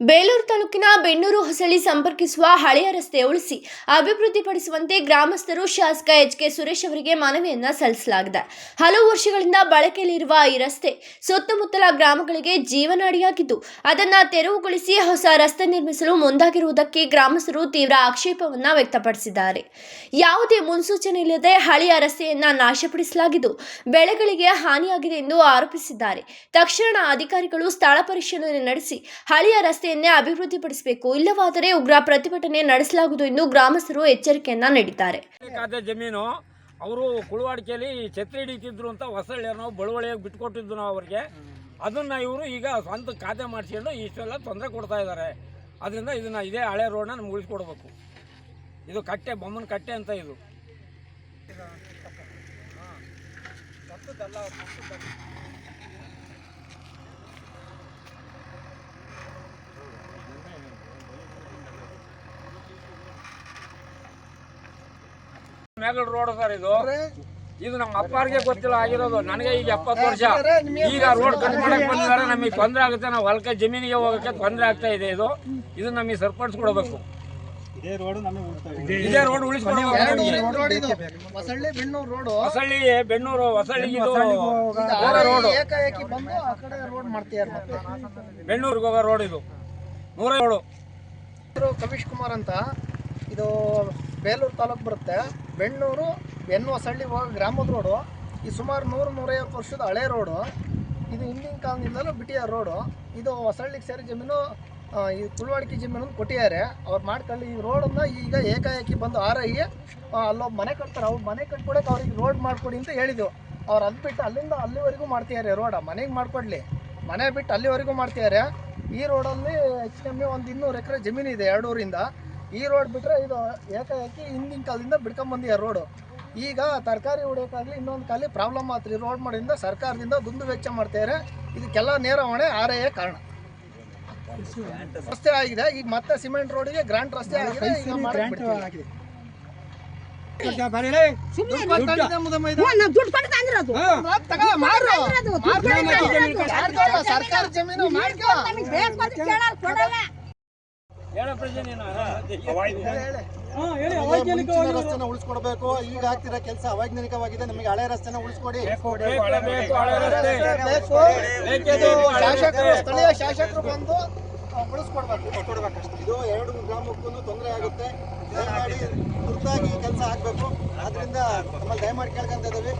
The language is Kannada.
ಬೇಲೂರು ತಾಲೂಕಿನ ಬೆನ್ನೂರು ಹೊಸಳ್ಳಿ ಸಂಪರ್ಕಿಸುವ ಹಳೆಯ ರಸ್ತೆ ಉಳಿಸಿ ಅಭಿವೃದ್ಧಿಪಡಿಸುವಂತೆ ಗ್ರಾಮಸ್ಥರು ಶಾಸಕ ಎಚ್ ಕೆ ಸುರೇಶ್ ಅವರಿಗೆ ಮನವಿಯನ್ನ ಸಲ್ಲಿಸಲಾಗಿದೆ. ಹಲವು ವರ್ಷಗಳಿಂದ ಬಳಕೆಯಲ್ಲಿರುವ ಈ ರಸ್ತೆ ಸುತ್ತಮುತ್ತಲ ಗ್ರಾಮಗಳಿಗೆ ಜೀವನಾಡಿಯಾಗಿದ್ದು, ಅದನ್ನ ತೆರವುಗೊಳಿಸಿ ಹೊಸ ರಸ್ತೆ ನಿರ್ಮಿಸಲು ಮುಂದಾಗಿರುವುದಕ್ಕೆ ಗ್ರಾಮಸ್ಥರು ತೀವ್ರ ಆಕ್ಷೇಪವನ್ನ ವ್ಯಕ್ತಪಡಿಸಿದ್ದಾರೆ. ಯಾವುದೇ ಮುನ್ಸೂಚನೆ ಇಲ್ಲದೆ ಹಳೆಯ ರಸ್ತೆಯನ್ನ ನಾಶಪಡಿಸಲಾಗಿದ್ದು, ಬೆಳೆಗಳಿಗೆ ಹಾನಿಯಾಗಿದೆ ಎಂದು ಆರೋಪಿಸಿದ್ದಾರೆ. ತಕ್ಷಣ ಅಧಿಕಾರಿಗಳು ಸ್ಥಳ ಪರಿಶೀಲನೆ ನಡೆಸಿ ಹಳೆಯ ರಸ್ತೆಯನ್ನೇ ಅಭಿವೃದ್ಧಿಪಡಿಸಬೇಕು. ಇಲ್ಲವಾದರೆ ಉಗ್ರ ಪ್ರತಿಭಟನೆ ನಡೆಸಲಾಗುವುದು ಎಂದು ಗ್ರಾಮಸ್ಥರು ಎಚ್ಚರಿಕೆಯನ್ನ ನೀಡಿದ್ದಾರೆ. ಖಾತೆ ಜಮೀನು ಅವರು ಕುಳುವಾಡಿಕೆಯಲ್ಲಿ ಛತ್ರಿ ಹಿಡಿತಿದ್ರು ಅಂತ ಹೊಸಳ್ಳಿಯವ್ರು ಬಳುವಳಿಯಾಗಿ ಬಿಟ್ಕೊಟ್ಟಿದ್ದು ನಾವು ಅವರಿಗೆ. ಅದನ್ನ ಇವರು ಈಗ ಸ್ವಂತ ಖಾತೆ ಮಾಡಿಸ್ಕೊಂಡು ಇಷ್ಟೆಲ್ಲ ತೊಂದರೆ ಕೊಡ್ತಾ ಇದ್ದಾರೆ. ಅದರಿಂದ ಇದನ್ನ ಇದೇ ಹಳೆ ರೋಡ್ನ ನಮ್ಗೆ ಉಳಿಸ್ಕೊಡ್ಬೇಕು. ಇದು ಕಟ್ಟೆ ಬೊಮ್ಮನ ಕಟ್ಟೆ ಅಂತ ಇದು. ಮೇಗಲ್ ರೋಡ್ ಸರ್ ಇದು. ಇದು ನಮ್ಮ ಅಪ್ಪಾರಿಗೆ ಗೊತ್ತಿಲ್ಲ ಆಗಿರೋದು. ನನಗೆ ಈಗ ಎಪ್ಪತ್ತು ವರ್ಷ. ಈಗ ರೋಡ್ ಕಟ್ ಮಾಡಕ್ ಬಂದಿದ್ದಾರೆ ನಮಗೆ ತೊಂದರೆ ಆಗುತ್ತೆ ನಾವು ಹೊಲಕ್ಕೆ ಜಮೀನಿಗೆ ಹೋಗಕ್ಕೆ ತೊಂದರೆ ಆಗ್ತಾ ಇದೆ ಇದು. ಇದು ನಮಗೆ ಸರಿಪಡಿಸ್ಕೊಡ್ಬೇಕು ಇದೇ ರೋಡ್. ಇದು. ಹೊಸಳ್ಳಿ ಬೆಣ್ಣೂರು ರೋಡು. ಹೊಸಳ್ಳಿ ಬೆನ್ನೂರು ಹೊಸಳ್ಳಿ ಇದು ಹೋಗೋ ರೋಡ್. ಏಕಾಏಕಿ ಬಂದು ಆ ಕಡೆ ರೋಡ್ ಮಾಡ್ತಿದ್ದಾರೆ ಮತ್ತೆ ಬೆನ್ನೂರಿಗೆ ಹೋಗೋ ರೋಡ್ ಇದು. ನೂರ ರೋಡು. ಕವಿಶ್ ಕುಮಾರ್ ಅಂತ. ಇದು ಬೇಲೂರು ತಾಲೂಕು ಬರುತ್ತೆ. ಬೆಣ್ಣೂರು ಹೊಸಳ್ಳಿ ಹೋಗೋ ಗ್ರಾಮದ ರೋಡು ಈ ಸುಮಾರು ನೂರು, ನೂರೈವತ್ತು ವರ್ಷದ ಹಳೆ ರೋಡು ಇದು ಹಿಂದಿನ ಕಾಲದಿಂದಲೂ ಬಿಟ್ಟಿದ್ದಾರೆ ರೋಡು ಇದು ಹೊಸಳ್ಳಿಗೆ ಸೇರಿ ಜಮೀನು ಈ ಕುಳ್ವಾಡಿಕೆ ಜಮೀನನ್ನು ಕೊಟ್ಟಿದ್ದಾರೆ. ಅವ್ರು ಮಾಡ್ಕೊಳ್ಳಿ, ಈ ರೋಡನ್ನು ಈಗ ಏಕಾಏಕಿ ಬಂದು ಆರೈಗೆ ಅಲ್ಲೊಬ್ಬ ಮನೆ ಕಟ್ತಾರೆ. ಅವ್ರು ಮನೆ ಕಟ್ಕೊಡಕ್ಕೆ ಅವ್ರಿಗೆ ರೋಡ್ ಮಾಡಿಕೊಡಿ ಅಂತ ಹೇಳಿದ್ವು ಅವ್ರು ಅದು ಬಿಟ್ಟು ಅಲ್ಲಿಂದ ಅಲ್ಲಿವರೆಗೂ ಮಾಡ್ತಿದ್ದಾರೆ ರೋಡ ಮನೆಗೆ ಮಾಡಿಕೊಡ್ಲಿ. ಮನೆ ಬಿಟ್ಟು ಅಲ್ಲಿವರೆಗೂ ಮಾಡ್ತಿದ್ದಾರೆ. ಈ ರೋಡಲ್ಲಿ ಹೆಚ್ಚು ಕಮ್ಮಿ ಒಂದು ಇನ್ನೂರು ಎಕರೆ ಜಮೀನು ಇದೆ ಎರಡೂರಿಂದ. ಈ ರೋಡ್ ಬಿಟ್ಟರೆ ಇದು ಏಕಾಏಕಿ ಹಿಂದಿನ ಕಾಲದಿಂದ ಬಿಡ್ಕೊಂಬಂದಿದ್ದಾರೆ ರೋಡು ಈಗ ತರಕಾರಿ ಹೊಡೆಯೋಕ್ಕಾಗಲಿ ಇನ್ನೊಂದು ಕಾಲಿ ಪ್ರಾಬ್ಲಮ್ ಆತ್ರಿ. ರೋಡ್ ಮಾಡಿಂದ ಸರ್ಕಾರದಿಂದ ದುಂದು ವೆಚ್ಚ ಮಾಡ್ತಿದ್ದಾರೆ ಇದಕ್ಕೆಲ್ಲ ನೇರ ಹೊಣೆ ಆರೆಯೇ ಕಾರಣ. ರಸ್ತೆ ಆಗಿದೆ. ಈಗ ಮತ್ತೆ ಸಿಮೆಂಟ್ ರೋಡಿಗೆ ಗ್ರಾಂಟ್ ರಸ್ತೆ ಆಗಿದೆ. ಈಗ ಸರ್ಕಾರ ಜಮೀನು ಮಾಡ್ಕೋ. ರಸ್ತೆನ ಉಳಿಸ್ಕೊಡ್ಬೇಕು ಈಗ ಆಗ್ತಿರೋ ಕೆಲಸ ಅವೈಜ್ಞಾನಿಕವಾಗಿದೆ ನಮಗೆ ಹಳೆ ರಸ್ತೆನ ಉಳಿಸ್ಕೊಡಿ. ಶಾಸಕರು ಸ್ಥಳೀಯ ಶಾಸಕರು ಬಂದು ಉಳಿಸ್ಕೊಡ್ಬೇಕು. ಇದು ಎರಡು ಗ್ರಾಮಕ್ಕೂ ತೊಂದರೆ ಆಗುತ್ತೆ. ದಯಮಾಡಿ ತುರ್ತಾಗಿ ಕೆಲಸ ಆಗಬೇಕು ಆದ್ರಿಂದ ನಮ್ಮಲ್ಲಿ ದಯಮಾಡಿ ಕೇಳ್ಕೊಂತ ಇದ್ದೀವಿ.